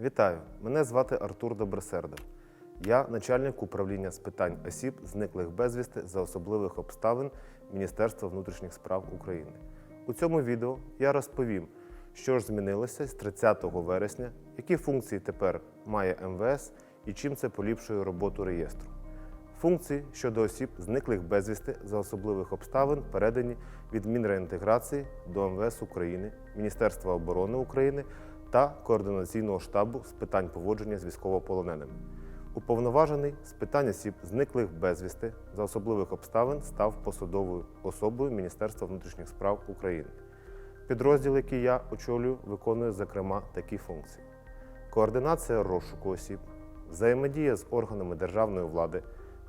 Вітаю! Мене звати Артур Добросердов. Я начальник управління з питань осіб, зниклих безвісти за особливих обставин Міністерства внутрішніх справ України. У цьому відео я розповім, що ж змінилося з 30 вересня, які функції тепер має МВС і чим це поліпшує роботу реєстру. Функції щодо осіб, зниклих безвісти за особливих обставин, передані від Мінреінтеграції до МВС України, Міністерства оборони України та Координаційного штабу з питань поводження з військовополоненими. Уповноважений з питань осіб, зниклих безвісти за особливих обставин, став посадовою особою Міністерства внутрішніх справ України. Підрозділ, який я очолюю, виконує зокрема такі функції: координація розшуку осіб, взаємодія з органами державної влади,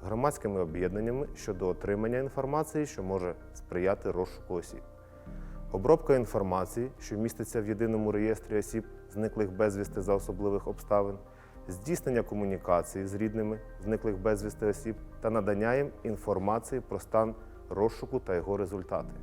громадськими об'єднаннями щодо отримання інформації, що може сприяти розшуку осіб, обробка інформації, що міститься в єдиному реєстрі осіб, зниклих безвісти за особливих обставин, здійснення комунікації з рідними зниклих безвісти осіб та надання їм інформації про стан розшуку та його результати.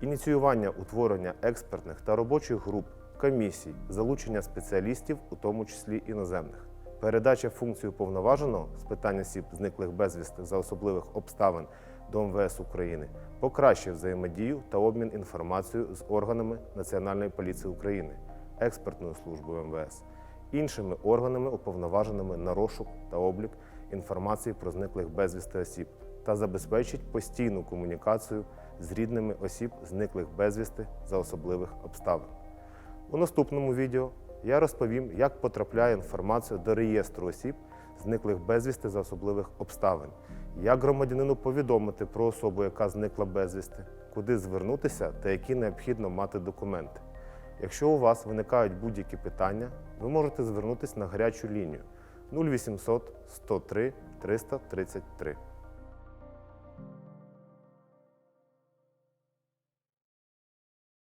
Ініціювання утворення експертних та робочих груп, комісій, залучення спеціалістів, у тому числі іноземних, передача функцій уповноваженого з питань осіб, зниклих безвісти за особливих обставин до МВС України, покращує взаємодію та обмін інформацією з органами Національної поліції України, експертною службою МВС, іншими органами, уповноваженими на розшук та облік інформації про зниклих безвісти осіб та забезпечить постійну комунікацію з рідними осіб, зниклих безвісти за особливих обставин. У наступному відео я розповім, як потрапляє інформація до реєстру осіб, зниклих безвісти за особливих обставин, як громадянину повідомити про особу, яка зникла безвісти, куди звернутися та які необхідно мати документи. Якщо у вас виникають будь-які питання, ви можете звернутися на гарячу лінію 0800 103 333.